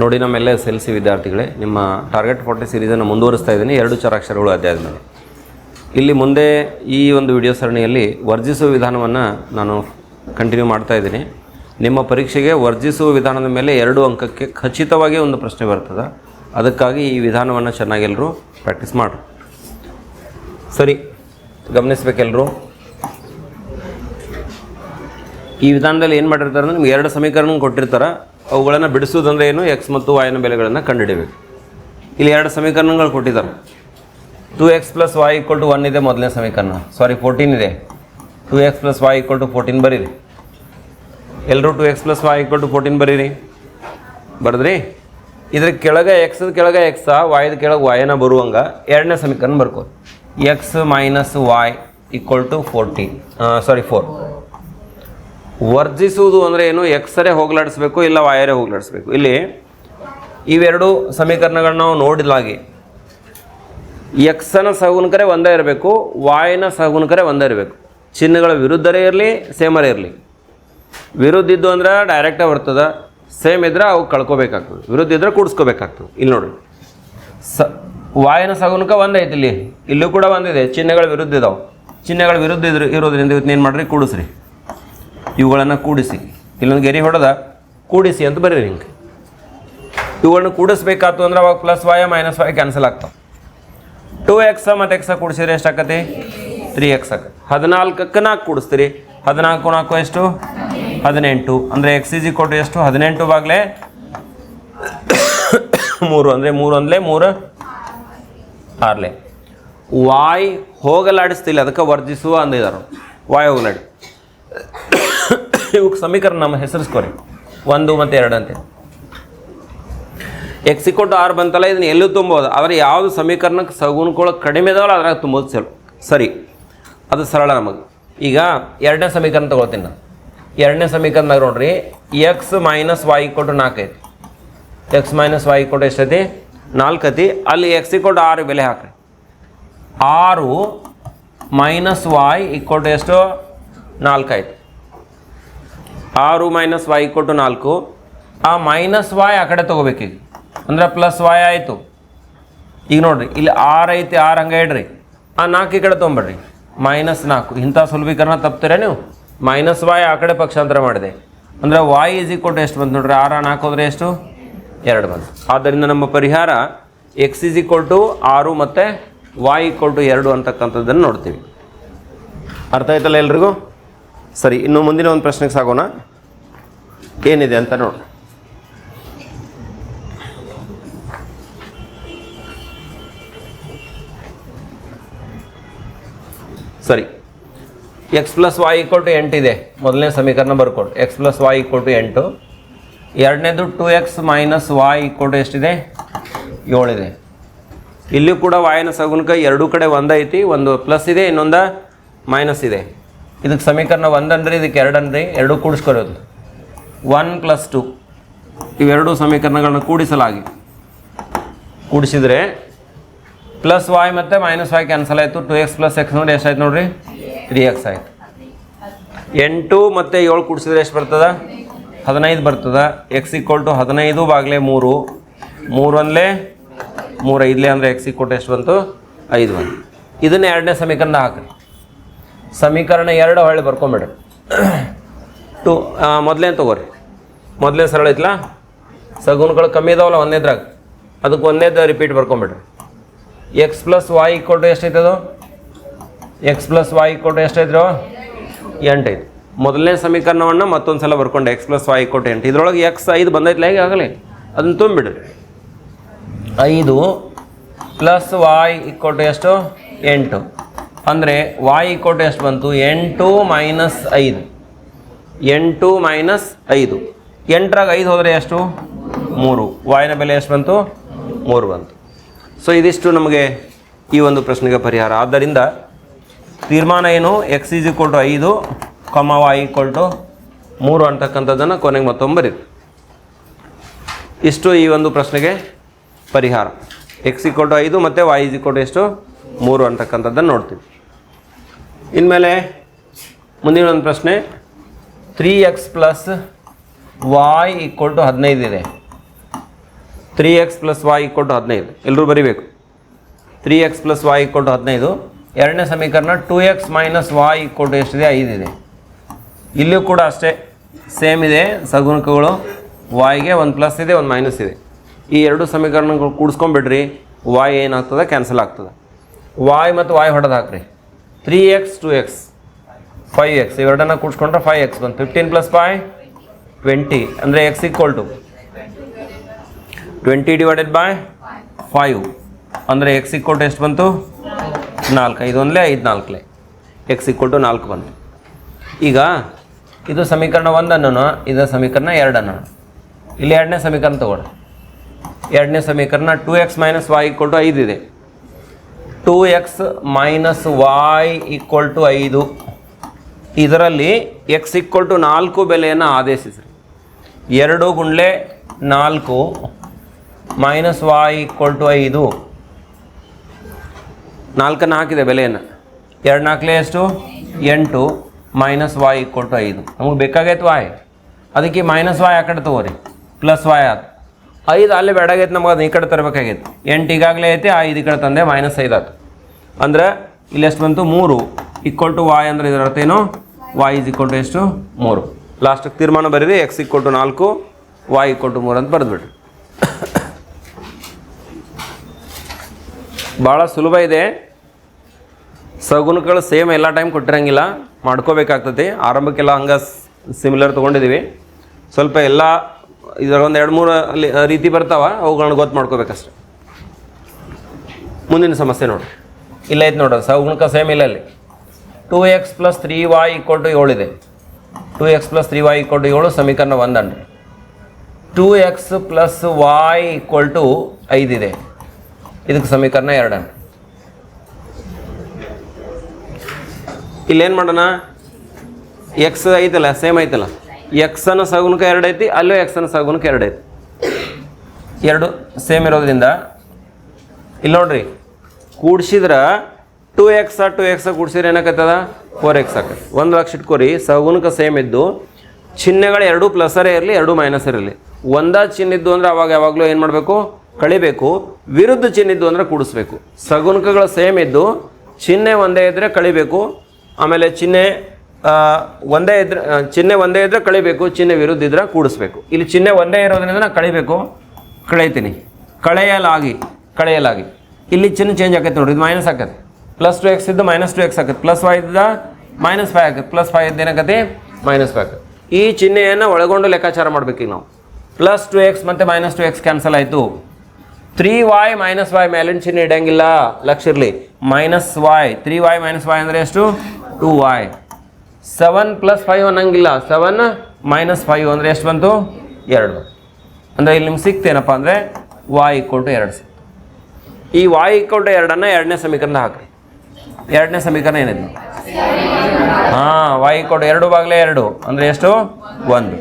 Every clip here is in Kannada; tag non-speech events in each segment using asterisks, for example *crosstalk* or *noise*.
ನೋಡಿ ನಮ್ಮೆಲ್ಲ ಎಸ್ ಎಲ್ ಸಿ ವಿದ್ಯಾರ್ಥಿಗಳೇ, ನಿಮ್ಮ ಟಾರ್ಗೆಟ್ ಫೋರ್ಟಿ ಸೀರೀಸನ್ನು ಮುಂದುವರಿಸ್ತಾ ಇದ್ದೀನಿ. ಎರಡು ಚರಾಕ್ಷರಗಳು ಅಧ್ಯಾಯದ ಮೇಲೆ. ಇಲ್ಲಿ ಮುಂದೆ ಈ ಒಂದು ವಿಡಿಯೋ ಸರಣಿಯಲ್ಲಿ ವರ್ಜಿಸುವ ವಿಧಾನವನ್ನು ನಾನು ಕಂಟಿನ್ಯೂ ಮಾಡ್ತಾ ಇದ್ದೀನಿ. ನಿಮ್ಮ ಪರೀಕ್ಷೆಗೆ ವರ್ಜಿಸುವ ವಿಧಾನದ ಮೇಲೆ ಎರಡು ಅಂಕಕ್ಕೆ ಖಚಿತವಾಗಿ ಒಂದು ಪ್ರಶ್ನೆ ಬರ್ತದೆ. ಅದಕ್ಕಾಗಿ ಈ ವಿಧಾನವನ್ನು ಚೆನ್ನಾಗೆಲ್ಲರೂ ಪ್ರಾಕ್ಟೀಸ್ ಮಾಡಿರಿ. ಸರಿ ಗಮನಿಸ್ಬೇಕೆಲ್ಲರೂ ಈ ವಿಧಾನದಲ್ಲಿ ಏನು ಮಾಡಿರ್ತಾರೆ ಅಂದರೆ ನಿಮ್ಗೆ ಎರಡು ಸಮೀಕರಣ ಕೊಟ್ಟಿರ್ತಾರೆ. ಅವುಗಳನ್ನು ಬಿಡಿಸುವುದಂದ್ರೆ ಏನು? ಎಕ್ಸ್ ಮತ್ತು ವಾಯ್ನ ಬೆಲೆಗಳನ್ನು ಕಂಡುಹಿಡಿಯಬೇಕು ಇಲ್ಲಿ ಎರಡು ಸಮೀಕರಣಗಳು ಕೊಟ್ಟಿದ್ದಾರೆ. Two X plus Y equal to one ಇದೆ ಮೊದಲನೇ ಸಮೀಕರಣ. ಸಾರಿ ಫೋರ್ಟೀನ್ ಇದೆ. Two X plus Y equal to fourteen ಬರೀರಿ. ಎಲ್ಲರೂ two X plus Y equal to fourteen ಬರೀರಿ? ಬರೆದ್ರಿ? ಇದ್ರ ಕೆಳಗೆ ಎಕ್ಸದ ಕೆಳಗೆ ಎಕ್ಸ ವಾಯ್ದ ಕೆಳಗೆ ವಾಯನ ಬರುವಂಗ ಎರಡನೇ ಸಮೀಕರಣ ಬರ್ಕೋ X minus Y equal to fourteen sorry four ವರ್ಜಿಸುವುದು ಅಂದರೆ ಏನು? ಎಕ್ಸರೇ ಹೋಗ್ಲಾಡಿಸ್ಬೇಕು ಇಲ್ಲ ವಾಯರೆ ಹೋಗ್ಲಾಡಿಸ್ಬೇಕು? ಇಲ್ಲಿ ಇವೆರಡು ಸಮೀಕರಣಗಳನ್ನ ನಾವು ನೋಡಿದಾಗೆ ಎಕ್ಸನ ಸಗುಣಕರೆ ಒಂದೇ ಇರಬೇಕು ವಾಯಿನ ಸಗುಣಕರೆ ಒಂದೇ ಇರಬೇಕು. ಚಿಹ್ನೆಗಳ ವಿರುದ್ಧರೇ ಇರಲಿ ಸೇಮರೇ ಇರಲಿ. ವಿರುದ್ಧ ಇದ್ದು ಅಂದ್ರೆ ಡೈರೆಕ್ಟಾಗಿ ಬರ್ತದೆ ಸೇಮ್ ಇದ್ರೆ ಅವು ಕಳ್ಕೊಬೇಕಾಗ್ತದೆ. ವಿರುದ್ಧ ಇದ್ರೆ ಕೂಡಿಸ್ಕೋಬೇಕಾಗ್ತದೆ. ಇಲ್ಲಿ ನೋಡಿ. ಸ ವಾಯನ ಸಗುಣಕ ಒಂದೇ ಐತಿ ಇಲ್ಲಿ. ಇಲ್ಲೂ ಕೂಡ ಒಂದಿದೆ, ಚಿಹ್ನೆಗಳ ವಿರುದ್ಧ ಇದಾವೆ. ಚಿಹ್ನೆಗಳ ವಿರುದ್ಧ ಇದ್ರು ಇರೋದ್ರಿಂದ ಇವತ್ತು ಏನು ಮಾಡ್ರಿ? ಕೂಡಿಸ್ರಿ. ಇವುಗಳನ್ನು ಕೂಡಿಸಿ. ಇಲ್ಲೊಂದು ಗೆರೆ ಹೊಡೆದ, ಕೂಡಿಸಿ ಅಂತ ಬರೀರಿ ಹಿಂಗೆ. ಇವುಗಳನ್ನ ಕೂಡಿಸ್ಬೇಕಾಯ್ತು ಅಂದ್ರೆ ಅವಾಗ plus Y minus Y cancel ಆಗ್ತಾವೆ. ಟೂ ಎಕ್ಸ ಮತ್ತು ಎಕ್ಸ ಕೂಡಿಸಿದ್ರೆ ಎಷ್ಟಾಕತಿ ತ್ರೀ ಎಕ್ಸ್ ಆಗ ಹದಿನಾಲ್ಕಕ್ಕೆ ನಾಲ್ಕು ಕೂಡಿಸ್ತೀರಿ. ಹದಿನಾಲ್ಕು ನಾಲ್ಕು ಎಷ್ಟು? ಹದಿನೆಂಟು. ಅಂದರೆ ಎಕ್ಸ್ ಇಜಿ ಕೊಟ್ಟು ಎಷ್ಟು? ಹದಿನೆಂಟು ಬಾಗ್ಲೆ ಮೂರು. ಅಂದರೆ ಮೂರು ಅಂದಲೇ ಮೂರು ಆರ್ಲೆ. ವಾಯ್ ಹೋಗಲಾಡಿಸ್ತಿಲ್ಲ, ಅದಕ್ಕೆ ವರ್ಜಿಸುವ ಅಂದಿದ್ದಾರೆ ವಾಯ್ ಹೋಗಲಾಡಿ. ಇವಕ್ಕೆ ಸಮೀಕರಣ ನಮ್ಮ ಹೆಸರಿಸ್ಕೊರಿ. ಒಂದು ಮತ್ತು ಎರಡು ಅಂತ ಎಕ್ಸ್ ಇಕ್ಕೊಟ್ಟು ಆರು ಬಂತಲ್ಲ, ಇದನ್ನ ಎಲ್ಲೂ ತುಂಬೋದು? ಆದರೆ ಯಾವುದು ಸಮೀಕರಣಕ್ಕೆ ಸಗುಣಗಳು ಕಡಿಮೆ ಇದಾವಲ್ಲ, ಅದ್ರಾಗ ತುಂಬೋದು ಸರಿ ಸರಿ. ಅದು ಸರಳ ನಮಗೆ. ಈಗ ಎರಡನೇ ಸಮೀಕರಣ ತೊಗೊಳ್ತೀನಿ ನಾನು. ಎರಡನೇ ಸಮೀಕರಣದಾಗ ನೋಡ್ರಿ ಎಕ್ಸ್ ಮೈನಸ್ ವಾಯ್ ಕೊಟ್ಟು ನಾಲ್ಕು ಐತಿ. ಎಕ್ಸ್ ಮೈನಸ್ ವಾಯ್ ಕೊಟ್ಟು ಎಷ್ಟೈತಿ? ನಾಲ್ಕು ಐತಿ. ಅಲ್ಲಿ ಎಕ್ಸ್ ಇಕ್ಕೊಟ್ಟು ಆರು ಬೆಲೆ ಹಾಕ್ರಿ. ಆರು ಮೈನಸ್ ವಾಯ್ ಇಕ್ಕೊಟ್ಟು ಎಷ್ಟು? ನಾಲ್ಕು ಆಯ್ತು ಆರು ಮೈನಸ್ ವಾಯ್ ಕೊಟ್ಟು ನಾಲ್ಕು. ಆ ಮೈನಸ್ ವಾಯ್ ಆ ಕಡೆ ತೊಗೋಬೇಕೀಗ ಅಂದ್ರೆ ಪ್ಲಸ್ ವಾಯ್ ಆಯಿತು. ಈಗ ನೋಡಿರಿ, ಇಲ್ಲಿ ಆರು ಐತಿ ಆರು ಹಂಗೆ ಇಡ್ರಿ ಆ ನಾಲ್ಕು ಈ ಕಡೆ ತೊಗೊಂಬಿಡ್ರಿ ಮೈನಸ್ ನಾಲ್ಕು. ಇಂಥ ಸುಲಭೀಕರಣ ತಪ್ತೀರ ನೀವು ಮೈನಸ್ ವಾಯ್ ಆ ಕಡೆ ಪಕ್ಷಾಂತರ ಮಾಡಿದೆ. ಅಂದರೆ ವಾಯ್ ಈಸ್ ಕೊಟ್ಟು ಎಷ್ಟು ಬಂತು ನೋಡ್ರಿ? ಆರು ನಾಲ್ಕು ಹೋದರೆ ಎಷ್ಟು? ಎರಡು ಬಂತು. ಆದ್ದರಿಂದ ನಮ್ಮ ಪರಿಹಾರ ಎಕ್ಸ್ ಈಸ್ ಟು ಆರು ಮತ್ತು ವಾಯ್ ಟು ಎರಡು ಅಂತಕ್ಕಂಥದ್ದನ್ನು ನೋಡ್ತೀವಿ. ಅರ್ಥ ಆಯ್ತಲ್ಲ ಎಲ್ರಿಗೂ? ಸರಿ, ಇನ್ನು ಮುಂದಿನ ಒಂದು ಪ್ರಶ್ನೆಗೆ ಸಾಗೋಣ. ಏನಿದೆ ಅಂತ ನೋಡಿ. ಸರಿ. X plus Y equal to ಎಂಟಿದೆ ಮೊದಲನೇ ಸಮೀಕರಣ ಬರ್ಕೊಡು. X plus Y equal to ಎಂಟು. ಎರಡನೇದು two X minus Y equal to ಎಷ್ಟಿದೆ? ಏಳಿದೆ. ಇಲ್ಲಿ ಕೂಡ ವಾಯನ ಸಗುನಕ ಎರಡೂ ಕಡೆ ಒಂದೈತಿ ಒಂದು ಪ್ಲಸ್ ಇದೆ, ಇನ್ನೊಂದು ಮೈನಸ್ ಇದೆ. ಇದಕ್ಕೆ ಸಮೀಕರಣ ಒಂದನ್ರಿ ಇದಕ್ಕೆ ಎರಡನ್ರಿ ಎರಡೂ ಕೂಡಿಸ್ಕೊರೋದು ಒನ್ ಪ್ಲಸ್ ಟು ಇವೆರಡು ಸಮೀಕರಣಗಳನ್ನ ಕೂಡಿಸಲಾಗಿ. ಕೂಡಿಸಿದರೆ ಪ್ಲಸ್ ವಾಯ್ ಮತ್ತು ಮೈನಸ್ ವಾಯ್ ಕ್ಯಾನ್ಸಲ್ ಆಯಿತು. ಟು ಎಕ್ಸ್ ಪ್ಲಸ್ ಎಕ್ಸ್ ನೋಡಿ ಎಷ್ಟಾಯ್ತು ನೋಡಿರಿ? ತ್ರೀ ಎಕ್ಸ್ ಆಯಿತು. ಎಂಟು ಮತ್ತು ಏಳು ಕೂಡಿಸಿದ್ರೆ ಎಷ್ಟು ಬರ್ತದ? ಹದಿನೈದು ಬರ್ತದ. ಎಕ್ಸ್ ಇಕ್ವಲ್ ಟು ಹದಿನೈದು ಬಾಗಿಲೆ ಮೂರು. ಮೂರು ಅಂದ್ಲೇ ಮೂರು ಐದಲೇ ಅಂದರೆ ಎಕ್ಸ್ ಇಕ್ವಲ್ ಟು ಎಷ್ಟು ಬಂತು? ಐದು ಬಂತು. ಇದನ್ನ ಎರಡನೇ ಸಮೀಕರಣ ಹಾಕ್ರಿ. ಸಮೀಕರಣ ಎರಡು ಹೊಳ್ಳಿ ಬರ್ಕೊಂಬಿಡ್ರಿ. ಟು ಮೊದಲೇ ತಗೋರಿ? ಮೊದಲೇ ಸರಳ ಐತ್ಲಾ? ಸಗುಣಗಳು ಕಮ್ಮಿ ಇದಾವಲ್ಲ ಒಂದೇದ್ರಾಗ? ಅದಕ್ಕೆ ಒಂದೇದು repeat ಬರ್ಕೊಂಬಿಡ್ರಿ. X plus Y equal to ಎಷ್ಟೈತೆ ಅದು? ಎಕ್ಸ್ ಪ್ಲಸ್ ವಾಯ್ ಟು ಎಷ್ಟೈತ್ರೋ ಎಂಟು ಐದು ಮೊದಲನೇ ಸಮೀಕರಣವನ್ನು ಮತ್ತೊಂದು ಸಲ ಬರ್ಕೊಂಡೆ X plus Y equal to ಎಂಟು. ಇದ್ರೊಳಗೆ ಎಕ್ಸ್ ಐದು ಬಂದೈತ್ಲ ಹೇಗೆ ಆಗಲಿ? ಅದನ್ನು ತುಂಬಿಡ್ರಿ. ಐದು ಪ್ಲಸ್ ವಾಯ್ ಇಕ್ವಲ್ ಟು ಎಷ್ಟು? ಎಂಟು. ಅಂದರೆ ವಾಯ್ ಕೋಟೆ ಎಷ್ಟು ಬಂತು? ಎಂಟು ಮೈನಸ್ ಐದು. ಎಂಟು ಮೈನಸ್ ಐದು. ಎಂಟರಾಗ ಐದು ಹೋದರೆ ಎಷ್ಟು? ಮೂರು. ವಾಯಿನ ಬೆಲೆ ಎಷ್ಟು ಬಂತು? ಮೂರು ಬಂತು. ಸೊ ಇದಿಷ್ಟು ನಮಗೆ ಈ ಒಂದು ಪ್ರಶ್ನೆಗೆ ಪರಿಹಾರ. ಆದ್ದರಿಂದ ತೀರ್ಮಾನ ಏನು? ಎಕ್ಸ್ ಈಸ್ ಈಕ್ವಲ್ ಟು ಐದು ಕಮ ವಾಯ್ ಈಕ್ವಲ್ ಟು ಮೂರು ಅಂತಕ್ಕಂಥದ್ದನ್ನು ಕೊನೆಗೆ ಮತ್ತೊಮ್ಮೆ ಬರೀರಿ. ಇಷ್ಟು ಈ ಒಂದು ಪ್ರಶ್ನೆಗೆ ಪರಿಹಾರ. ಎಕ್ಸ್ ಈಕ್ವಲ್ ಟು ಐದು ಮತ್ತು ವಾಯ್ ಈಸ್ ಈಕ್ವಲ್ ಟು ಎಷ್ಟು? ಮೂರು ಅಂತಕ್ಕಂಥದ್ದನ್ನು ನೋಡ್ತೀವಿ. ಇನ್ಮೇಲೆ ಮುಂದಿನ ಒಂದು ಪ್ರಶ್ನೆ. Three X plus Y equal to ಹದಿನೈದು ಇದೆ. ತ್ರೀ ಎಕ್ಸ್ ಪ್ಲಸ್ ವಾಯ್ ಕೊಟ್ಟು ಹದಿನೈದು. ಎಲ್ಲರೂ ಬರಿಬೇಕು. ತ್ರೀ ಎಕ್ಸ್ ಪ್ಲಸ್ ವಾಯ್ ಕೊಟ್ಟು ಹದಿನೈದು. ಎರಡನೇ ಸಮೀಕರಣ ಟೂ ಎಕ್ಸ್ ಮೈನಸ್ ವಾಯ್ ಕೊಟ್ಟು ಎಷ್ಟಿದೆ? ಐದಿದೆ ಇಲ್ಲಿಯೂ ಕೂಡ ಅಷ್ಟೇ. ಸೇಮ್ ಇದೆ. ಸಗುಣಕಗಳು ವಾಯ್ಗೆ ಒಂದು ಪ್ಲಸ್ ಇದೆ, ಒಂದು ಮೈನಸ್ ಇದೆ. ಈ ಎರಡು ಸಮೀಕರಣಗಳು ಕೂಡಿಸ್ಕೊಂಬಿಡ್ರಿ ವಾಯ್ ಏನಾಗ್ತದೆ? ಕ್ಯಾನ್ಸಲ್ ಆಗ್ತದೆ. ವಾಯ್ ಮತ್ತು ವಾಯ್ ಹೊಡೆದು ಹಾಕ್ರಿ three X two X five X ಇವೆರಡನ್ನ ಕೂಡಿಸ್ಕೊಂಡ್ರೆ ಫೈವ್ ಎಕ್ಸ್ ಬಂತು. ಫಿಫ್ಟೀನ್ ಪ್ಲಸ್ ಫೈವ್ ಟ್ವೆಂಟಿ ಅಂದರೆ X equal to twenty divided by five ಅಂದರೆ ಎಕ್ಸ್ ಈಕ್ವಲ್ ಟು ಎಷ್ಟು ಬಂತು? ನಾಲ್ಕು. ಐದು ಒಂದಲೇ, ಐದು ನಾಲ್ಕಲೇ. ಎಕ್ಸ್ ಈಕ್ವಲ್ ಟು ನಾಲ್ಕು ಬಂತು. ಈಗ ಇದು ಸಮೀಕರಣ ಒಂದನ್ನು, ಇದು ಸಮೀಕರಣ ಎರಡನ್ನು. ಇಲ್ಲಿ ಎರಡನೇ ಸಮೀಕರಣ ತಗೊಳ್ಳಿ. ಎರಡನೇ ಸಮೀಕರಣ two X minus Y equal to ಇದೆ. Two X minus Y equal to ಐದು ಇದರಲ್ಲಿ ಎಕ್ಸ್ ಈಕ್ವಲ್ ಟು ನಾಲ್ಕು ಬೆಲೆಯನ್ನು ಆದೇಶಿಸ್ರಿ. ಎರಡು ಗುಂಡ್ಲೆ ನಾಲ್ಕು ಮೈನಸ್ ವಾಯ್ ಈಕ್ವಲ್ ಟು ಐದು ನಾಲ್ಕನ್ನು ಹಾಕಿದೆ ಬೆಲೆಯನ್ನು. ಎರಡು ನಾಲ್ಕಲೇ ಎಷ್ಟು? ಎಂಟು ಮೈನಸ್ ವಾಯ್ ಈಕ್ವಲ್ ಟು ಐದು ನಮಗೆ ಬೇಕಾಗೈತೆ ವಾಯ್ ಅದಕ್ಕೆ ಮೈನಸ್ ವಾಯ್ ಆ ಕಡೆ ತಗೋರಿ. ಪ್ಲಸ್ ವಾಯ್ ಆತು ಐದು ಅಲ್ಲೇ ಬೇಡಾಗೈತೆ ನಮಗೆ ಅದನ್ನ ಈ ಕಡೆ ತರಬೇಕಾಗೈತೆ. ಎಂಟು ಈಗಾಗಲೇ ಐತೆ, ಐದು ಈ ಕಡೆ ತಂದೆ ಮೈನಸ್ ಐದು ಆತು. ಅಂದ್ರೆ ಇಲ್ಲಿ ಎಷ್ಟು ಬಂತು? ಮೂರು. ಈಕ್ವಲ್ ಟು ವಾಯ್ ಅಂದ್ರೆ ಇದರ ಅರ್ಥ ಏನು? ವಾಯ್ ಇಸ್ ಈಕ್ವಲ್ ಟು ಎಷ್ಟು? ಮೂರು. ಲಾಸ್ಟಿಗೆ ತೀರ್ಮಾನ ಬರೀರಿ ಎಕ್ಸ್ ಈಕ್ವಲ್ ಟು ನಾಲ್ಕು ವಾಯ್ ಈಕ್ವಲ್ ಟು ಮೂರು ಅಂತ ಬರೆದ್ಬಿಡ್ರಿ. ಭಾಳ ಸುಲಭ ಇದೆ. ಸಗುಣಗಳು ಸೇಮ್ ಎಲ್ಲ ಟೈಮ್ ಕೊಟ್ಟಿರಂಗಿಲ್ಲ. ಮಾಡ್ಕೋಬೇಕಾಗ್ತದೆ. ಆರಂಭಕ್ಕೆಲ್ಲ ಹಂಗೆ ಸಿಮಿಲರ್ ತೊಗೊಂಡಿದ್ದೀವಿ ಸ್ವಲ್ಪ ಎಲ್ಲ ಇದರ ಒಂದು ಎರಡು ಮೂರು ರೀತಿ ಬರ್ತಾವ ಅವುಗಳನ್ನ ಗೊತ್ತು ಮಾಡ್ಕೋಬೇಕಷ್ಟೆ. ಮುಂದಿನ ಸಮಸ್ಯೆ ನೋಡಿ ಇಲ್ಲ ಐತೆ ನೋಡೋದು ಸಗುಣಕ ಸೇಮ್ ಇಲ್ಲ ಅಲ್ಲಿ. Two X plus three Y equal to ಏಳಿದೆ two X plus three Y equal to ಏಳು, ಸಮೀಕರಣ ಒಂದನ್ರಿ two X plus Y equal to ಐದಿದೆ ಇದಕ್ಕೆ ಸಮೀಕರಣ ಎರಡನ್ನು. ಇಲ್ಲೇನು ಮಾಡೋಣ? ಎಕ್ಸ್ ಐತಲ್ಲ ಸೇಮ್ ಐತಲ್ಲ. ಎಕ್ಸನ ಸಗುಣಕ ಎರಡು ಐತಿ, ಅಲ್ಲೂ ಎಕ್ಸನ ಸಗುನಕ ಎರಡು ಐತಿ. ಎರಡು ಸೇಮ್ ಇರೋದ್ರಿಂದ. ಇಲ್ಲಿ ನೋಡ್ರಿ ಕೂಡ್ಸಿದ್ರೆ ಟೂ ಎಕ್ಸ ಟು ಎಕ್ಸ ಕೂಡ್ಸಿದ್ರೆ ಏನಾಕತ್ತದ? ಫೋರ್ ಎಕ್ಸ್ ಆಕತ್ತೆ ಒಂದು ಲಕ್ಷ ಇಟ್ಕೋರಿ, ಸಗುಣಕ ಸೇಮ್ ಇದ್ದು, ಚಿಹ್ನೆಗಳು ಎರಡು ಪ್ಲಸರೇ ಇರಲಿ, ಎರಡು ಮೈನಸ್ ಇರಲಿ. ಒಂದ ಚಿನ್ನ ಇದ್ದು ಅಂದ್ರೆ ಅವಾಗ ಯಾವಾಗಲೂ ಏನು ಮಾಡಬೇಕು? ಕಳಿಬೇಕು. ವಿರುದ್ಧ ಚಿನ್ನ ಇದ್ದು ಅಂದರೆ ಕೂಡಿಸ್ಬೇಕು. ಸಗುಣಕಗಳು ಸೇಮ್ ಇದ್ದು, ಚಿಹ್ನೆ ಒಂದೇ ಇದ್ದರೆ ಕಳಿಬೇಕು. ಆಮೇಲೆ ಚಿಹ್ನೆ ಒಂದೇ ಇದ್ರೆ ಚಿಹ್ನೆ ಒಂದೇ ಇದ್ದರೆ ಕಳಿಬೇಕು. ಚಿಹ್ನೆ ವಿರುದ್ಧ ಇದ್ರೆ ಕೂಡಿಸ್ಬೇಕು. ಇಲ್ಲಿ ಚಿಹ್ನೆ ಒಂದೇ ಇರೋದ್ರಿಂದ ನಾನು ಕಳಿಬೇಕು. ಕಳೀತೀನಿ. ಕಳೆಯಲಾಗಿ ಕಳೆಯಲಾಗಿ. ಇಲ್ಲಿ ಚಿನ್ನ ಚೇಂಜ್ ಆಕೈತೆ ನೋಡಿ ಇದು ಮೈನಸ್ ಆಕತ್ತೆ ಪ್ಲಸ್ ಟು ಎಕ್ಸ್ ಇದ್ದು ಮೈನಸ್ ಟು ಎಕ್ಸ್ ಆಕತ್ತೆ ಪ್ಲಸ್ ವೈ ಇದ್ದ ಮೈನಸ್ ಫೈವ್ ಆಕತ್ತೆ ಪ್ಲಸ್ ಫೈವ್ ಇದ್ದು ಏನಾಗತ್ತೆ ಮೈನಸ್ ಫೈವ್ ಆಕತ್ತೆ ಈ ಚಿಹ್ನೆಯನ್ನು ಒಳಗೊಂಡು ಲೆಕ್ಕಾಚಾರ ಮಾಡ್ಬೇಕೀಗ ನಾವು. ಪ್ಲಸ್ ಟು ಎಕ್ಸ್ ಮತ್ತು ಮೈನಸ್ ಟು ಎಕ್ಸ್ ಕ್ಯಾನ್ಸಲ್ ಆಯಿತು. ತ್ರೀ ವೈ ಮೈನಸ್ ವೈ ಮೇಲಿನ ಚಿಹ್ನೆ ಇಡಂಗಿಲ್ಲ. ಲಕ್ಷ ಇರಲಿ. Minus Y three Y minus Y ಅಂದರೆ ಎಷ್ಟು? Two Y seven plus five ಅನ್ನಂಗಿಲ್ಲ. ಸೆವೆನ್ ಮೈನಸ್ ಫೈವ್ ಅಂದರೆ ಎಷ್ಟು ಬಂತು? ಎರಡು. ಅಂದರೆ ಇಲ್ಲಿ ನಿಮ್ಗೆ ಸಿಕ್ತೇನಪ್ಪ ಅಂದರೆ ವಾಯ್ ಟು ಎರಡು ಈ ವಾಯ್ ಈಕ್ವಲ್ ಟು ಎರಡನ್ನು ಎರಡನೇ ಸಮೀಕರಣ ಹಾಕ್ರಿ. ಎರಡನೇ ಸಮೀಕರಣ ಏನಿದೆ? ಹಾಂ ವಾಯ್ ಈಕ್ವಲ್ ಟು ಎರಡು ಬಾಗಲೇ ಎರಡು. ಅಂದರೆ ಎಷ್ಟು? ಒಂದು.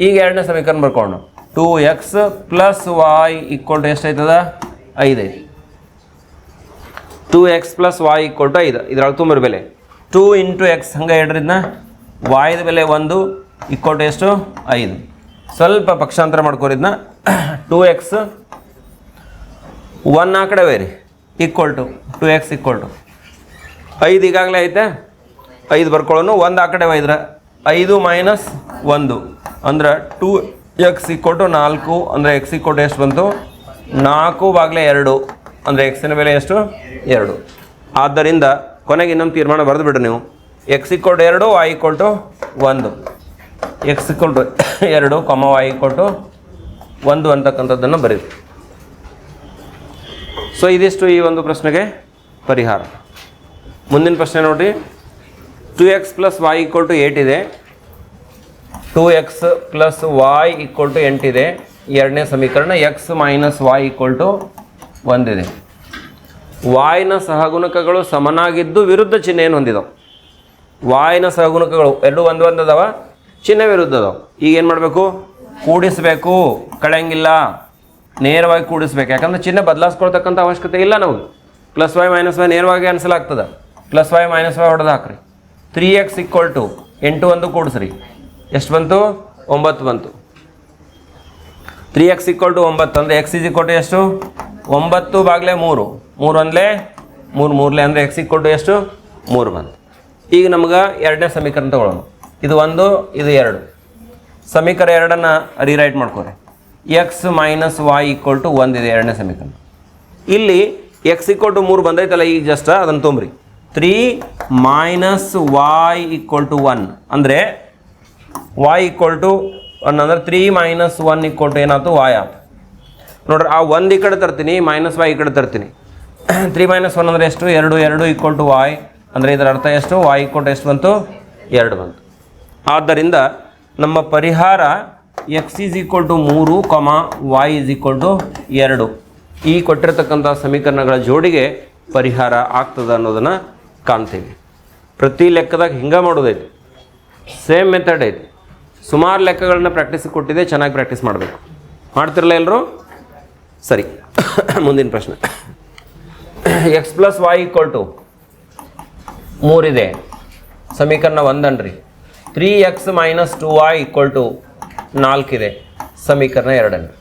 ಈಗ ಎರಡನೇ ಸಮೀಕರಣ ಬರ್ಕೊಂಡು. Two X plus Y equal to ಐದು ಐತಿ. Two X plus Y equal to ಐದು. ಇದ್ರೊಳಗೆ ತುಂಬ ಬೆಲೆ. ಟೂ ಇಂಟು ಎಕ್ಸ್ ಹಂಗೆ ಹೇಳ್ರಿದ್ನ? ವಾಯ್ದ ಬೆಲೆ ಒಂದು, ಈಕ್ವಲ್ ಟು ಎಷ್ಟು? ಐದು. ಸ್ವಲ್ಪ ಪಕ್ಷಾಂತರ ಮಾಡ್ಕೋರಿದ್ನ. ಟೂ ಎಕ್ಸ್ ಒನ್ ಆ ಕಡೆ ಬೇರೆ equal to two X equal to ಐದು ಈಗಾಗಲೇ ಐತೆ. ಐದು ಬರ್ಕೊಳ್ಳೋನು ಒಂದು ಆ ಕಡೆ ಒಯ್ದ್ರೆ ಐದು ಮೈನಸ್ ಒಂದು. ಅಂದ್ರೆ ಟು ಎಕ್ಸ್ ಈಕ್ವಲ್ ಟು ನಾಲ್ಕು ಅಂದರೆ ಎಕ್ಸ್ ಈಕ್ವಲ್ ಟು ಎಷ್ಟು ಬಂತು? ನಾಲ್ಕು ಬಾಗ್ಲೆ ಎರಡು. ಅಂದರೆ ಎಕ್ಸಿನ ಬೆಲೆ ಎಷ್ಟು? ಎರಡು. ಆದ್ದರಿಂದ ಕೊನೆಗೆ ಇನ್ನೊಂದು ತೀರ್ಮಾನ ಬರೆದು ಬಿಡ್ರಿ ನೀವು. ಎಕ್ಸ್ ಈಕ್ವಲ್ ಟು ಎರಡು ವೈ ಈಕ್ವಲ್ ಟು ಒಂದು. ಎಕ್ಸ್ ಈಕ್ವಲ್ ಟು ಎರಡು ಕೊಮ ವೈ ಈಕ್ವಲ್ ಟು ಒಂದು ಅಂತಕ್ಕಂಥದ್ದನ್ನು ಬರೀರಿ. ಸೊ ಇದಿಷ್ಟು ಈ ಒಂದು ಪ್ರಶ್ನೆಗೆ ಪರಿಹಾರ. ಮುಂದಿನ ಪ್ರಶ್ನೆ ನೋಡಿ two X plus Y equal to eight ಇದೆ. Two X plus Y equal to ಎಂಟಿದೆ ಎರಡನೇ ಸಮೀಕರಣ X minus Y equal to ಒಂದಿದೆ ವಾಯ್ನ ಸಹಗುಣಕಗಳು ಸಮನಾಗಿದ್ದು ವಿರುದ್ಧ ಚಿಹ್ನೆಯನ್ನು ಹೊಂದಿದವು. ವಾಯ್ನ ಸಹಗುಣಕಗಳು ಎರಡು ಒಂದು ಒಂದು ಚಿಹ್ನೆ ವಿರುದ್ಧ ಅದಾವ. ಈಗ ಏನು ಮಾಡಬೇಕು? ಕೂಡಿಸಬೇಕು. ಕಳೆಯಂಗಿಲ್ಲ. ನೇರವಾಗಿ ಕೂಡಿಸ್ಬೇಕು. ಯಾಕಂದ್ರೆ ಚಿಹ್ನೆ ಬದಲಾಯಿಸ್ಕೊಳ್ತಕ್ಕಂಥ ಅವಶ್ಯಕತೆ ಇಲ್ಲ ನಾವು ಪ್ಲಸ್ ವೈ ಮೈನಸ್ ವೈ ನೇರವಾಗಿ ಅನ್ಸಲಾಗ್ತದೆ. ಪ್ಲಸ್ ವೈ ಮೈನಸ್ ವೈ ಹೊಡೆದು ಹಾಕ್ರಿ. ತ್ರೀ ಎಕ್ಸ್ ಈಕ್ವಲ್ ಟು ಎಂಟು ಒಂದು ಕೂಡಿಸ್ರಿ. ಎಷ್ಟು ಬಂತು? ಒಂಬತ್ತು ಬಂತು. ತ್ರೀ ಎಕ್ಸ್ ಇಕ್ವಲ್ ಟು ಒಂಬತ್ತು ಅಂದರೆ ಎಕ್ಸ್ ಇಸ್ ಇಕ್ವಲ್ ಟು ಎಷ್ಟು? ಒಂಬತ್ತು ಬಾಗಲೇ ಮೂರು. ಮೂರು ಅಂದಲೇ ಮೂರು, ಮೂರಲೆ ಅಂದರೆ ಎಕ್ಸ್ ಇಕ್ವಲ್ ಟು ಎಷ್ಟು? ಮೂರು ಬಂತು. ಈಗ ನಮ್ಗೆ ಎರಡನೇ ಸಮೀಕರಣ ತಗೊಳ್ಳೋಣ. ಇದು ಒಂದು, ಇದು ಎರಡು. ಸಮೀಕರಣ ಎರಡನ್ನು ರೀರೈಟ್ ಮಾಡ್ಕೊರಿ. X minus Y equal to ಒಂದಿದೆ ಎರಡನೇ ಸಮೀಕರಣ. ಇಲ್ಲಿ ಎಕ್ಸ್ ಈಕ್ವಲ್ ಟು ಮೂರು ಬಂದೈತಲ್ಲ, ಈಗ ಜಸ್ಟ್ ಅದನ್ನು ತುಂಬ್ರಿ. Three minus Y equal to one ಅಂದರೆ ವಾಯ್ ಈಕ್ವಲ್ ಟು ಒನ್ ಅಂದ್ರೆ three minus one equal to ಏನಾಯ್ತು? ವಾಯ್ ಆಯ್ತು. ನೋಡ್ರಿ, ಆ ಒಂದು ಈ ಕಡೆ ತರ್ತೀನಿ ಮೈನಸ್ ವಾಯ್ ಈ ಕಡೆ ತರ್ತೀನಿ. ತ್ರೀ ಮೈನಸ್ ಒನ್ ಅಂದರೆ ಎಷ್ಟು? ಎರಡು ಎರಡು ಈಕ್ವಲ್ ಟು ವಾಯ್ ಅಂದರೆ ಇದರ ಅರ್ಥ ಎಷ್ಟು? ವಾಯ್ ಈಕ್ವಲ್ ಟು ಎಷ್ಟು ಬಂತು? ಎರಡು ಬಂತು. ಆದ್ದರಿಂದ ನಮ್ಮ ಪರಿಹಾರ ಎಕ್ಸ್ ಈಸ್ ಈಕ್ವಲ್ ಟು ಮೂರು comma Y is equal to ಎರಡು. ಈ ಕೊಟ್ಟಿರತಕ್ಕಂಥ ಸಮೀಕರಣಗಳ ಜೋಡಿಗೆ ಪರಿಹಾರ ಆಗ್ತದೆ ಅನ್ನೋದನ್ನು ಕಾಣ್ತೀವಿ. ಪ್ರತಿ ಲೆಕ್ಕದಾಗ ಹಿಂಗೆ ಮಾಡೋದೈತಿ ಸೇಮ್ ಮೆಥಡ್ ಐತಿ ಸುಮಾರು ಲೆಕ್ಕಗಳನ್ನ ಪ್ರಾಕ್ಟೀಸ್ ಕೊಟ್ಟಿದೆ, ಚೆನ್ನಾಗಿ ಪ್ರಾಕ್ಟೀಸ್ ಮಾಡಬೇಕು. ಮಾಡ್ತಿರಲ್ಲ ಎಲ್ಲರೂ ಸರಿ. *coughs* ಮುಂದಿನ ಪ್ರಶ್ನೆ. X plus Y equal to ಮೂರಿದೆ. ಸಮೀಕರಣ ಒಂದನ್ರಿ. Three X minus two Y equal to ನಾಲ್ಕಿದೆ. ಸಮೀಕರಣ ಎರಡನ್ನು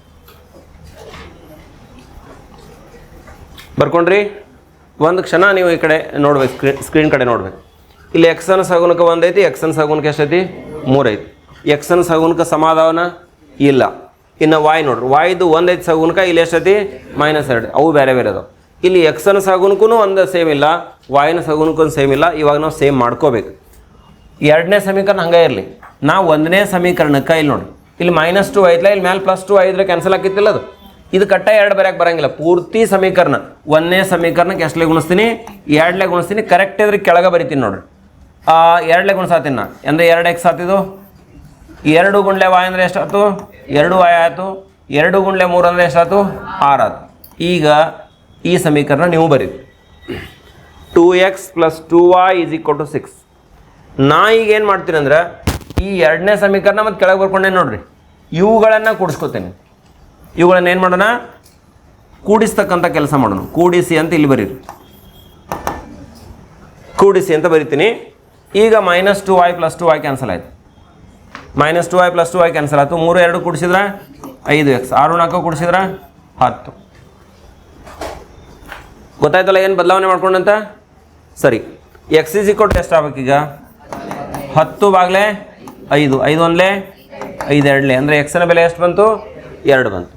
ಬರ್ಕೊಂಡ್ರಿ? ಒಂದು ಕ್ಷಣ ನೀವು ಈ ಕಡೆ ನೋಡ್ಬೇಕು ಸ್ಕ್ರೀನ್ ಸ್ಕ್ರೀನ್ ಕಡೆ ನೋಡ್ಬೇಕು. ಇಲ್ಲಿ ಎಕ್ಸನ್ ಸಗುನಕ ಒಂದೈತಿ ಎಕ್ಸನ್ ಸಗುನಕ ಎಷ್ಟೈತಿ? ಮೂರೈತಿ. ಎಕ್ಸನ್ ಸಗುನಕ ಸಮಾಧಾನ ಇಲ್ಲ. ಇನ್ನು ವಾಯ್ ನೋಡ್ರಿ. ವಾಯ್ದು ಒಂದೈತಿ ಸಗುನಕ ಇಲ್ಲಿ ಎಷ್ಟೈತಿ? ಮೈನಸ್ ಎರಡು. ಅವು ಬೇರೆ ಬೇರೆ ಅದಾವೆ. ಇಲ್ಲಿ ಎಕ್ಸನ್ ಸಗುನಕ್ಕೂ ಒಂದು ಸೇಮ್ ಇಲ್ಲ ವಾಯ್ನ ಸಗುಣಕ್ಕೂ ಸೇಮ್ ಇಲ್ಲ, ಇವಾಗ ನಾವು ಸೇಮ್ ಮಾಡ್ಕೋಬೇಕು. ಎರಡನೇ ಸಮೀಕರಣ ಹಂಗೆ ಇರಲಿ. ನಾವು ಒಂದನೇ ಸಮೀಕರಣಕ್ಕೆ ಇಲ್ಲಿ ನೋಡಿ ಇಲ್ಲಿ ಮೈನಸ್ ಟು ಐತ್ಲ, ಇಲ್ಲಿ ಮೇಲೆ ಪ್ಲಸ್ ಟು ಐದ್ರೆ ಕ್ಯಾನ್ಸಲ್ ಆಕಿತ್ತಿಲ್ಲ ಅದು. ಇದು ಕಟ್ಟ ಎರಡು ಬರೆಯಕ್ಕೆ ಬರಂಗಿಲ್ಲ. ಪೂರ್ತಿ ಸಮೀಕರಣ. ಒಂದನೇ ಸಮೀಕರಣಕ್ಕೆ ಎಷ್ಟಲೆ ಗುಣಿಸ್ತೀನಿ? ಎರಡ್ಲೆ ಗುಣಿಸ್ತೀನಿ. ಕರೆಕ್ಟ್ ಇದ್ರೆ ಕೆಳಗೆ ಬರಿತೀನಿ ನೋಡ್ರಿ. ಎರಡಲೇ ಗುಣಿಸಾತೀನಿ ನಾ. ಅಂದರೆ ಎರಡು ಎಕ್ಸ್ ಆತಿದು? ಎರಡು ಗುಂಡ್ಲೆ ವಾಯ್ ಅಂದರೆ ಎಷ್ಟಾಯ್ತು ಎರಡು ವಾಯ್ ಆಯಿತು. ಎರಡು ಗುಂಡ್ಲೆ ಮೂರು ಅಂದರೆ ಎಷ್ಟಾಯ್ತು ಆರು ಆಯ್ತು ಈಗ ಈ ಸಮೀಕರಣ ನೀವು ಬರೀರಿ. Two X plus two Y is equal to six ನಾ ಈಗ ಏನು ಮಾಡ್ತೀನಿ ಅಂದ್ರೆ ಈ ಎರಡನೇ ಸಮೀಕರಣ ಮತ್ತು ಕೆಳಗೆ ಬರ್ಕೊಂಡೆ ನೋಡ್ರಿ. ಇವುಗಳನ್ನು ಕೂಡಿಸ್ಕೊತೀನಿ. ಇವುಗಳನ್ನು ಏನು ಮಾಡೋಣ? ಕೂಡಿಸ್ತಕ್ಕಂಥ ಕೆಲಸ ಮಾಡೋಣ. ಕೂಡಿಸಿ ಅಂತ ಇಲ್ಲಿ ಬರೀರಿ. ಕೂಡಿಸಿ ಅಂತ ಬರಿತೀನಿ. ಈಗ minus two Y plus two Y cancel ಆಯ್ತು. Minus two Y plus two Y cancel ಆಯ್ತು. ಮೂರು, ಎರಡು ಕೂಡಿಸಿದ್ರೆ? ಐದು ಎಕ್ಸ್ ಆರು, ನಾಲ್ಕು ಕೂಡಿಸಿದ್ರೆ? ಹತ್ತು. ಗೊತ್ತಾಯ್ತಲ್ಲ ಏನು ಬದಲಾವಣೆ ಮಾಡ್ಕೊಂಡಂತ? ಸರಿ. ಎಕ್ಸ್ ಇಸ್ ಈಕ್ವಲ್ ಎಷ್ಟು ಆಗ್ಬೇಕೀಗ? ಹತ್ತು ಬಾಗ್ಲೆ ಐದು ಐದು ಒಂದ್ಲೆ? ಐದು ಎರಡ್ಲೆ. ಅಂದರೆ ಎಕ್ಸ್ನ ಬೆಲೆ ಎಷ್ಟು ಬಂತು? ಎರಡು ಬಂತು.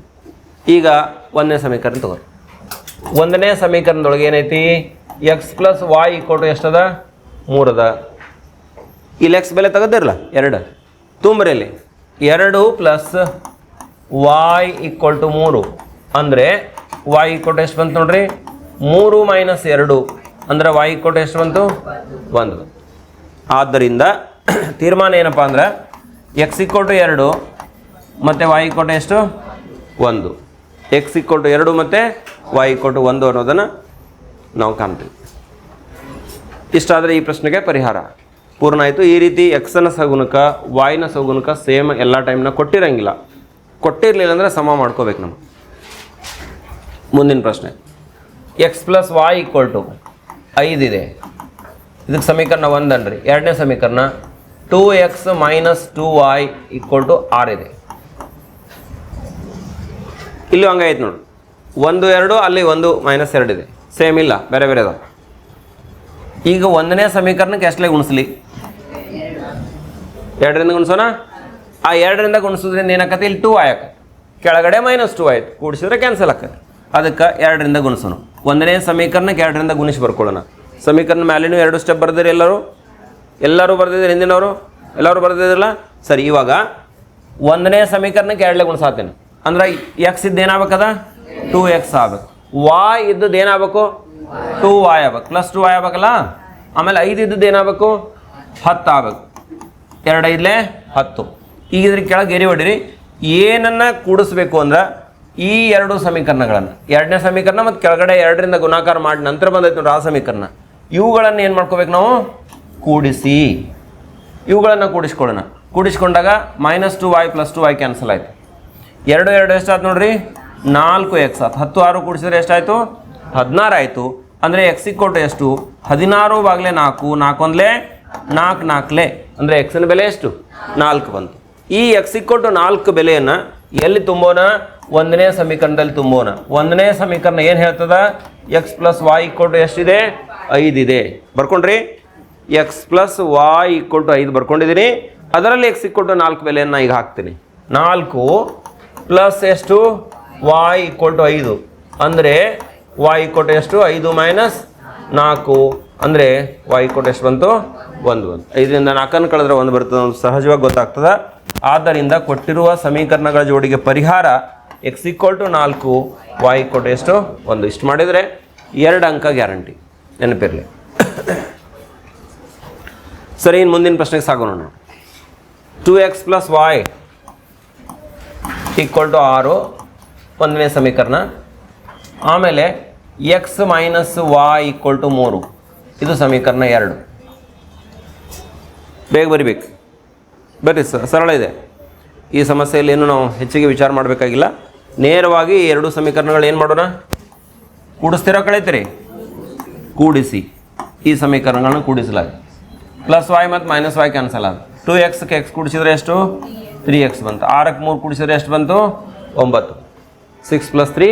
ಈಗ ಒಂದನೇ ಸಮೀಕರಣ ತಗೋರಿ ಒಂದನೇ ಸಮೀಕರಣದೊಳಗೆ ಏನೈತಿ? ಎಕ್ಸ್ ಪ್ಲಸ್ ವಾಯ್ ಎಷ್ಟು ಟು ಎಷ್ಟದ? ಮೂರದ. ಇಲ್ಲಿ ಎಕ್ಸ್ ಬೆಲೆ ತೆಗೆದಿರಲ್ಲ ಎರಡು. ತುಂಬ್ರಿ ಎರಡು ಪ್ಲಸ್ ವಾಯ್ ಈಕ್ವಲ್ ಟು ಮೂರು. ಅಂದರೆ ವಾಯ್ ಈಕ್ವಲ್ ಟು ಎಷ್ಟು ಬಂತು ನೋಡ್ರಿ? ಮೂರು ಮೈನಸ್ ಎರಡು. ಅಂದರೆ ವಾಯ್ ಈಕ್ವಲ್ ಟು ಎಷ್ಟು ಬಂತು? ಒಂದು. ಆದ್ದರಿಂದ ತೀರ್ಮಾನ ಏನಪ್ಪ ಅಂದ್ರೆ ಎಕ್ಸ್ ಇಕ್ವಲ್ ಟು ಎರಡು ಮತ್ತು ವಾಯ್ ಇಕ್ವಲ್ ಟು ಎಷ್ಟು? ಒಂದು. ಎಕ್ಸ್ ಇಕ್ವಲ್ ಟು ಎರಡು ಮತ್ತು ವಾಯ್ ಇಕ್ವಲ್ ಟು ಒಂದು ಅನ್ನೋದನ್ನು ನಾವು ಕಾಣ್ತೀವಿ. ಇಷ್ಟಾದರೆ ಈ ಪ್ರಶ್ನೆಗೆ ಪರಿಹಾರ. ಪೂರ್ಣ ಆಯಿತು. ಈ ರೀತಿ ಎಕ್ಸನ ಸಗುಣಕ ವಾಯ್ನ ಸಗುಣಕ ಸೇಮ್ ಎಲ್ಲ ಟೈಮ್ನ ಕೊಟ್ಟಿರಂಗಿಲ್ಲ. ಕೊಟ್ಟಿರಲಿಲ್ಲ ಅಂದರೆ ಸಮ ಮಾಡ್ಕೋಬೇಕು ನಾವು ಮುಂದಿನ ಪ್ರಶ್ನೆ. X plus Y equal to ಐದಿದೆ. ಇದಕ್ಕೆ ಸಮೀಕರಣ ಒಂದನ್ರಿ. ಎರಡನೇ ಸಮೀಕರಣ two X minus two Y equal to R ಇದೆ. ಇಲ್ಲೂ ಹಂಗಾಯ್ತು ನೋಡಿ. ಒಂದು ಎರಡು ಅಲ್ಲಿ ಒಂದು ಮೈನಸ್ ಎರಡು ಇದೆ. ಸೇಮ್ ಇಲ್ಲ ಬೇರೆ ಬೇರೆ ಅದು ಈಗ ಒಂದನೇ ಸಮೀಕರಣಕ್ಕೆ ಎಷ್ಟಲೇ ಗುಣಿಸ್ಲಿ? ಎರಡರಿಂದ ಗುಣಿಸೋಣ? ಆ ಎರಡರಿಂದ ಗುಣಿಸೋದ್ರಿಂದ ಏನಾಕತ್ತೆ? ಇಲ್ಲಿ ಟೂ ಆಯಕ ಕೆಳಗಡೆ ಮೈನಸ್ ಟೂ ಆಯ್ತು. ಕೂಡಿಸಿದ್ರೆ ಕ್ಯಾನ್ಸಲ್ ಆಕತ್ತೆ. ಅದಕ್ಕೆ ಎರಡರಿಂದ ಗುಣಿಸೋಣ. ಒಂದನೇ ಸಮೀಕರಣಕ್ಕೆ ಎರಡರಿಂದ ಗುಣಿಸಿ ಬರ್ಕೊಳ್ಳೋಣ. ಸಮೀಕರಣ ಮ್ಯಾಲಿನೂ ಎರಡು ಸ್ಟೆಪ್ ಬರೆದಿರಿ ಎಲ್ಲರೂ. ಎಲ್ಲರೂ ಬರೆದಿದ್ದಾರೆ ಹಿಂದಿನವರು? ಎಲ್ಲರೂ ಬರೆದಿದ್ದಿರಲ್ಲ? ಸರಿ, ಇವಾಗ ಒಂದನೇ ಸಮೀಕರಣಕ್ಕೆ ಎರಡಲೇ ಗುಣಿಸಾತೀನಿ ಅಂದ್ರೆ ಎಕ್ಸ್ ಇದ್ದು ಏನಾಗಬೇಕದ? ಟೂ ಎಕ್ಸ್ ಆಗ್ಬೇಕು. ವಾಯ್ ಇದ್ದದ್ದು ಏನಾಗಬೇಕು? ಟೂ ವಾಯ್ ಆಗ್ಬೇಕು. ಪ್ಲಸ್ ಟೂ ವಾಯ್ ಆಗ್ಬೇಕಲ್ಲ? ಆಮೇಲೆ ಐದು ಇದ್ದದ್ದು ಏನಾಗಬೇಕು? ಹತ್ತು ಆಗ್ಬೇಕು. ಎರಡು ಐದಲೇ ಹತ್ತು. ಈಗ ಇದ್ರ ಕೆಳಗೆ ಗೆರಿ ಹೊಡಿರಿ. ಏನನ್ನು ಕೂಡಿಸ್ಬೇಕು ಅಂದ್ರೆ ಈ ಎರಡು ಸಮೀಕರಣಗಳನ್ನು. ಎರಡನೇ ಸಮೀಕರಣ ಮತ್ತು ಕೆಳಗಡೆ ಎರಡರಿಂದ ಗುಣಾಕಾರ ಮಾಡಿ ನಂತರ ಬಂದೈತೆ ನೋಡಿ ಆ ಸಮೀಕರಣ. ಇವುಗಳನ್ನು ಏನು ಮಾಡ್ಕೋಬೇಕು ನಾವು? ಕೂಡಿಸಿ ಇವುಗಳನ್ನು ಕೂಡಿಸ್ಕೊಳ್ಳೋಣ. ಕೂಡಿಸ್ಕೊಂಡಾಗ minus two Y plus two Y cancel ಆಯಿತು. ಎರಡು ಎರಡು ಎಷ್ಟಾಯ್ತು ನೋಡ್ರಿ? ನಾಲ್ಕು ಎಕ್ಸ್ ಆಯ್ತು. ಹತ್ತು, ಆರು ಕೂಡಿಸಿದ್ರೆ ಎಷ್ಟಾಯಿತು? ಹದಿನಾರು ಆಯಿತು. ಅಂದರೆ ಎಕ್ಸ್ ಇಕ್ಕೊಟ್ಟು ಎಷ್ಟು? ಹದಿನಾರು ಬಾಗ್ಲೆ ನಾಲ್ಕು ನಾಲ್ಕೊಂದ್ಲೆ ನಾಲ್ಕು ನಾಲ್ಕಲೆ ಅಂದರೆ ಎಕ್ಸಿನ ಬೆಲೆ ಎಷ್ಟು? ನಾಲ್ಕು ಬಂತು. ಈ ಎಕ್ಸ್ ಕೊಟ್ಟು ನಾಲ್ಕು ಬೆಲೆಯನ್ನು ಎಲ್ಲಿ ತುಂಬೋಣ? ಒಂದನೇ ಸಮೀಕರಣದಲ್ಲಿ ತುಂಬೋಣ. ಒಂದನೇ ಸಮೀಕರಣ ಏನು ಹೇಳ್ತದ? ಎಕ್ಸ್ ಪ್ಲಸ್ ವಾಯ್ ಕೊಟ್ಟು ಎಷ್ಟಿದೆ? ಐದಿದೆ. ಬರ್ಕೊಂಡ್ರಿ? X plus Y equal to ಐದು ಬರ್ಕೊಂಡಿದ್ದೀನಿ ಅದರಲ್ಲಿ ಎಕ್ಸ್ ಇಕ್ವಲ್ ಟು ನಾಲ್ಕು ಬೆಲೆಯನ್ನು ಈಗ ಹಾಕ್ತೀನಿ. ನಾಲ್ಕು ಪ್ಲಸ್ ಎಷ್ಟು? ವಾಯ್ ಇಕ್ವಲ್ ಟು ಐದು. ಅಂದರೆ ವಾಯ್ ಈಕ್ವಲ್ ಟು ಎಷ್ಟು? ಐದು ಮೈನಸ್ ನಾಲ್ಕು. ಅಂದರೆ ವಾಯ್ ಈಕ್ವಲ್ ಎಷ್ಟು ಬಂತು? ಒಂದು ಒಂದು ಐದರಿಂದ ನಾಲ್ಕನ್ನು ಕಳೆದ್ರೆ ಒಂದು ಬರ್ತದೆ ಒಂದು ಸಹಜವಾಗಿ ಗೊತ್ತಾಗ್ತದೆ. ಆದ್ದರಿಂದ ಕೊಟ್ಟಿರುವ ಸಮೀಕರಣಗಳ ಜೋಡಿಗೆ ಪರಿಹಾರ ಎಕ್ಸ್ ಇಕ್ವಲ್ ಟು ನಾಲ್ಕು ವಾಯ್ ಈಕ್ವಲ್ ಟು ಎಷ್ಟು? ಒಂದು. ಇಷ್ಟು ಮಾಡಿದರೆ ಎರಡು ಅಂಕ ಗ್ಯಾರಂಟಿ. ನೆನಪಿರಲಿ. ಸರಿ ಇನ್ನು ಮುಂದಿನ ಪ್ರಶ್ನೆಗೆ ಸಾಗೋಣ two x plus y equal to ಆರು ಒಂದನೇ ಸಮೀಕರಣ. ಆಮೇಲೆ x minus y equal to ಮೂರು. ಇದು ಸಮೀಕರಣ ಎರಡು. ಬೇಗ ಬರಿಬೇಕು. ಸರ್ ಸರಳ ಇದೆ. ಈ ಸಮಸ್ಯೆಯಲ್ಲಿ ಏನು ನಾವು ಹೆಚ್ಚಿಗೆ ವಿಚಾರ ಮಾಡಬೇಕಾಗಿಲ್ಲ. ನೇರವಾಗಿ ಎರಡು ಸಮೀಕರಣಗಳು ಏನು ಮಾಡೋಣ? ಕೂಡಿಸ್ತೀರೋ ಕಳೀತೀರಿ? ಕೂಡಿಸಿ. ಈ ಸಮೀಕರಣಗಳನ್ನು ಕೂಡಿಸಲಾಗಿ ಪ್ಲಸ್ ವೈ ಮತ್ತು ಮೈನಸ್ ವೈ ಕ್ಯಾನ್ಸಲ್ ಆದ. ಟು ಎಕ್ಸ್ಗೆ ಎಕ್ಸ್ ಕೂಡಿಸಿದ್ರೆ ಎಷ್ಟು? ತ್ರೀ ಎಕ್ಸ್ ಬಂತು. ಆರಕ್ಕೆ ಮೂರು ಕೂಡಿಸಿದ್ರೆ ಎಷ್ಟು ಬಂತು? ಒಂಬತ್ತು. Six plus three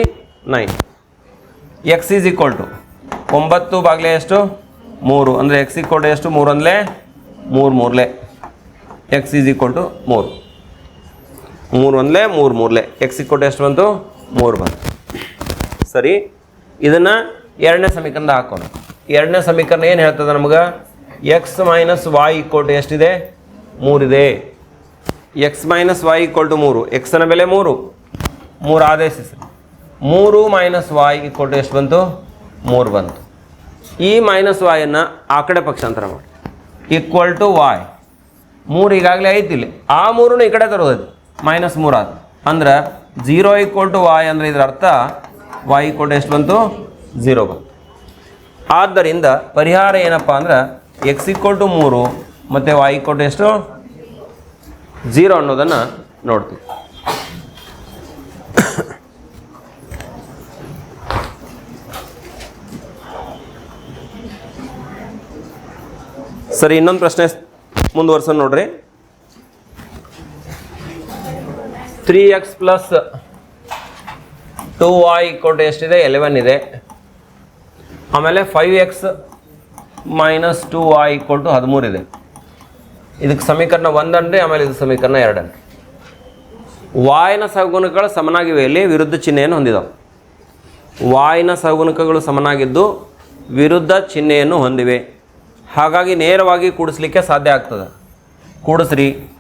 nine x is equal to ಒಂಬತ್ತು ಬಾಗಿಲೆ ಎಷ್ಟು? ಮೂರು. ಅಂದರೆ ಎಕ್ಸ್ ಈಕ್ವಲ್ ಟು ಎಷ್ಟು? ಮೂರು ಅಂದಲೇ? ಮೂರು ಮೂರಲೆ. ಎಕ್ಸ್ ಈಸ್ ಈಕ್ವಲ್ ಟು ಮೂರು. ಮೂರು ಒಂದಲೇ ಮೂರು ಮೂರಲೆ. ಎಕ್ಸ್ ಈಕ್ವಲ್ ಟು ಎಷ್ಟು ಬಂತು? ಮೂರು ಬಂತು. ಸರಿ? ಇದನ್ನು ಎರಡನೇ ಸಮೀಕರಣ ಹಾಕೋಣ. ಎರಡನೇ ಸಮೀಕರಣ ಏನು ಹೇಳ್ತದೆ ನಮಗೆ? X minus y equal to ಎಷ್ಟಿದೆ? ಮೂರಿದೆ. X minus y equal to ಮೂರು. ಎಕ್ಸ್ನ ಬೆಲೆ ಮೂರು. ಮೂರು ಆದೇಶಿಸಿ. ಮೂರು ಮೈನಸ್ ವಾಯ್ ಈಕ್ವಲ್ ಟು ಎಷ್ಟು ಬಂತು? ಮೂರು ಬಂತು. ಈ ಮೈನಸ್ ವಾಯನ್ನು ಆ ಕಡೆ ಪಕ್ಷಾಂತರ ಮಾಡಿ. ಈಕ್ವಲ್ ಟು ವಾಯ್ ಮೂರು ಈಗಾಗಲೇ ಐತಿ ಇಲ್ಲಿ. ಆ ಮೂರನ್ನು ಈ ಕಡೆ ತರೋದು ಮೈನಸ್ ಮೂರು ಆದ ಅಂದ್ರೆ ಜೀರೋ ಈಕ್ವಲ್ ಟು ವಾಯ್ ಅಂದರೆ ಇದರ ಅರ್ಥ ವಾಯ್ ಈಕ್ವಲ್ ಟು ಎಷ್ಟು ಬಂತು? ಝೀರೋ ಬಂತು. ಆದ್ದರಿಂದ ಪರಿಹಾರ ಏನಪ್ಪ ಅಂದ್ರೆ ಎಕ್ಸ್ ಈಕ್ವಲ್ ಟು ಮೂರು ಮತ್ತು ವೈ ಈಕ್ವಲ್ ಟು ಎಷ್ಟು? ಝೀರೋ ಅನ್ನೋದನ್ನು ನೋಡ್ತೀವಿ. ಸರಿ, ಇನ್ನೊಂದು ಪ್ರಶ್ನೆ ಮುಂದುವರ್ಸೋಣ ನೋಡ್ರಿ. Three x plus two y equal ಎಷ್ಟಿದೆ? ಎಲೆವೆನ್ ಇದೆ. ಆಮೇಲೆ five x minus two y equal to ಹದಿಮೂರು ಇದೆ. ಇದಕ್ಕೆ ಸಮೀಕರಣ ಒಂದನ್ರಿ, ಆಮೇಲೆ ಇದು ಸಮೀಕರಣ ಎರಡನ್ರಿ. ವಾಯ್ನ ಸಹಗುಣಕಗಳು ಸಮನಾಗಿವೆ, ಇಲ್ಲಿ ವಿರುದ್ಧ ಚಿಹ್ನೆಯನ್ನು ಹೊಂದಿದವು. ವಾಯ್ನ ಸಹಗುಣಕಗಳು ಸಮನಾಗಿದ್ದು ವಿರುದ್ಧ ಚಿಹ್ನೆಯನ್ನು ಹೊಂದಿವೆ. ಹಾಗಾಗಿ ನೇರವಾಗಿ ಕೂಡಿಸ್ಲಿಕ್ಕೆ ಸಾಧ್ಯ ಆಗ್ತದೆ. ಕೂಡಿಸ್ರಿ.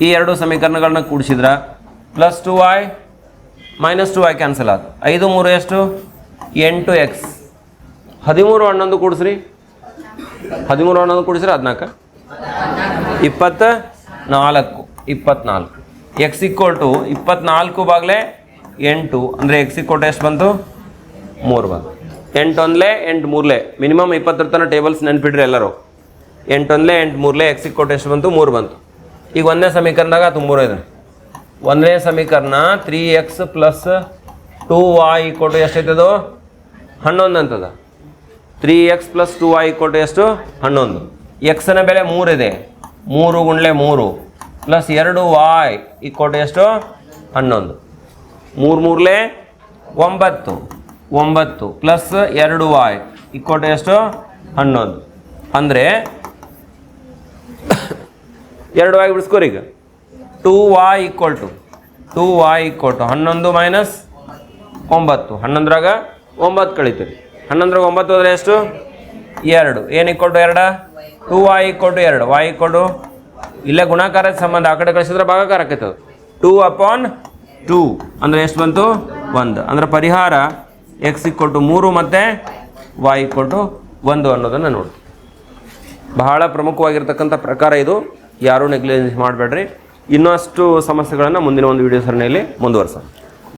ಈ ಎರಡು ಸಮೀಕರಣಗಳನ್ನ ಕೂಡಿಸಿದ್ರೆ plus two y minus two y cancel ಆಯ್ತು ಐದು ಮೂರು ಎಷ್ಟು? ಎಂಟು ಎಕ್ಸ್ ಹದಿಮೂರು ಹನ್ನೊಂದು ಕೂಡಿಸ್ರಿ. ಹದಿಮೂರು ಅನ್ನೋದು ಕೂಡಿಸಿದ್ರೆ ಹದಿನಾಲ್ಕು? ಇಪ್ಪತ್ತ ನಾಲ್ಕು, ಇಪ್ಪತ್ನಾಲ್ಕು. ಎಕ್ಸ್ ಇಕ್ವಲ್ ಟು ಇಪ್ಪತ್ನಾಲ್ಕು ಬಾಗಲೇ ಎಂಟು. ಅಂದರೆ ಎಕ್ಸ್ ಇಕ್ವಲ್ ಟು ಎಷ್ಟು ಬಂತು? ಮೂರು ಬಂತು. ಎಂಟು ಒಂದ್ಲೆ, ಎಂಟು ಮೂರಲೆ. ಮಿನಿಮಮ್ ಇಪ್ಪತ್ತರ ತನಕ ಟೇಬಲ್ಸ್ ನೆನ್ಪಿಡ್ರಿ ಎಲ್ಲರೂ. ಎಂಟು ಒಂದ್ಲೆ, ಎಂಟು ಮೂರಲೆ ಎಕ್ಸ್ ಇಕ್ವಲ್ ಟು ಎಷ್ಟು ಬಂತು? ಮೂರು ಬಂತು. ಈಗ ಒಂದನೇ ಸಮೀಕರಣದಾಗ ತುಂಬೂರು ಇದೆ. ಒಂದನೇ ಸಮೀಕರಣ three x plus two y equal to ಎಷ್ಟೈತದು? ಹನ್ನೊಂದು ಅಂತದ. Three x plus two y ಕೊಟ್ಟು ಎಷ್ಟು? ಹನ್ನೊಂದು. ಎಕ್ಸ್ನ ಬೆಲೆ ಮೂರಿದೆ ಮೂರು ಗುಂಡ್ಲೆ ಮೂರು ಪ್ಲಸ್ ಎರಡು ವಾಯ್ ಇಕ್ವಲ್ ಟು ಎಷ್ಟು? ಹನ್ನೊಂದು. ಮೂರು ಮೂರಲೆ ಒಂಬತ್ತು. ಒಂಬತ್ತು ಪ್ಲಸ್ ಎರಡು ವಾಯ್ ಇಕ್ವಲ್ ಟು ಎಷ್ಟು? ಹನ್ನೊಂದು. ಅಂದರೆ ಎರಡು ವಾಯ್ ಬಿಡಿಸ್ಕೋರಿ ಈಗ. Two y equal to two y equal to ಹನ್ನೊಂದು ಮೈನಸ್ ಒಂಬತ್ತು. ಹನ್ನೊಂದರಾಗ ಒಂಬತ್ತು ಕಳಿತೀರಿ ಹನ್ನೊಂದರಾಗ ಒಂಬತ್ತು ಹೋದ್ರೆ ಎಷ್ಟು? ಎರಡು. ಏನು ಈಕ್ವಲ್ ಟು ಎರಡ? ಟೂ ವಾಯ್ ಈಕ್ವಲ್ ಟು ಎರಡು. ವಾಯ್ ಈಕ್ವಲ್ ಟು ಇಲ್ಲೇ ಗುಣಾಕಾರ ಸಂಬಂಧ. ಆ ಕಡೆ ಕಳಿಸಿದ್ರೆ ಭಾಗಾಕಾರ ಆಕೈತದ ಟೂ ಅಪಾನ್ ಟೂ. ಅಂದರೆ ಎಷ್ಟು ಬಂತು? ಒಂದು. ಅಂದ್ರೆ ಪರಿಹಾರ ಎಕ್ಸ್ ಈಕ್ವಲ್ ಟು ಮೂರು ಮತ್ತು ವಾಯ್ ಈಕ್ವಲ್ ಟು ಒಂದು ಅನ್ನೋದನ್ನು ನೋಡಿ. ಬಹಳ ಪ್ರಮುಖವಾಗಿರ್ತಕ್ಕಂಥ ಪ್ರಕಾರ ಇದು. ಯಾರೂ ನೆಗ್ಲಿಜೆನ್ಸ್ ಮಾಡಬೇಡ್ರಿ. ಇನ್ನಷ್ಟು ಸಮಸ್ಯೆಗಳನ್ನು ಮುಂದಿನ ಒಂದು ವಿಡಿಯೋ ಸರಣಿಯಲ್ಲಿ ಮುಂದುವರ್ಸೋಣ.